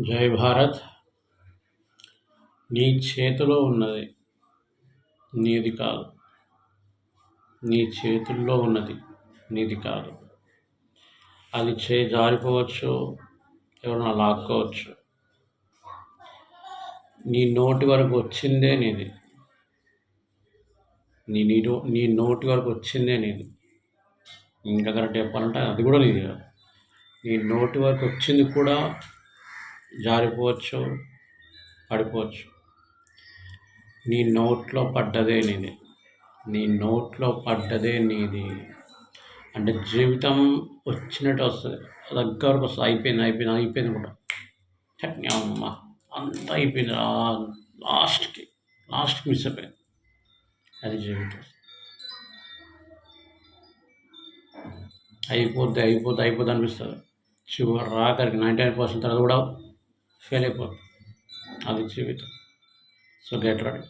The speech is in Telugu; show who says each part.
Speaker 1: జై భారత్. నీ చేతిలో ఉన్నది నీది కాదు. నీ చేతుల్లో ఉన్నది నీది కాదు. అది చే జారిపోవచ్చు ఎవరైనా లాక్కోవచ్చు. నీ నోటి వరకు వచ్చిందే నీది. నీ నీ నీ నోటి వరకు వచ్చిందే నీది. ఇంకా కరెక్ట్ చెప్పాలంటే అది కూడా నీది కాదు. నీ నోటి వరకు వచ్చింది కూడా జారిపోవచ్చు పడిపోవచ్చు. నీ నోట్లో పడ్డదే నీది. నీ నోట్లో పడ్డదే నీది. అంటే జీవితం వచ్చినట్టు వస్తుంది. దగ్గరకు వస్తుంది. అయిపోయింది అయిపోయింది అయిపోయింది కూడా అమ్మ అంతా అయిపోయింది. లాస్ట్కి లాస్ట్కి మిస్ అయిపోయింది. అది జీవితం. అయిపోద్ది అయిపోద్ది అయిపోద్ది అనిపిస్తుంది. చివరి రాకరికి నైంటీ నైన్ పర్సెంట్ తర్వాత కూడా ఫెయిల్ అయిపోతుంది అది జీవితం. So get ready.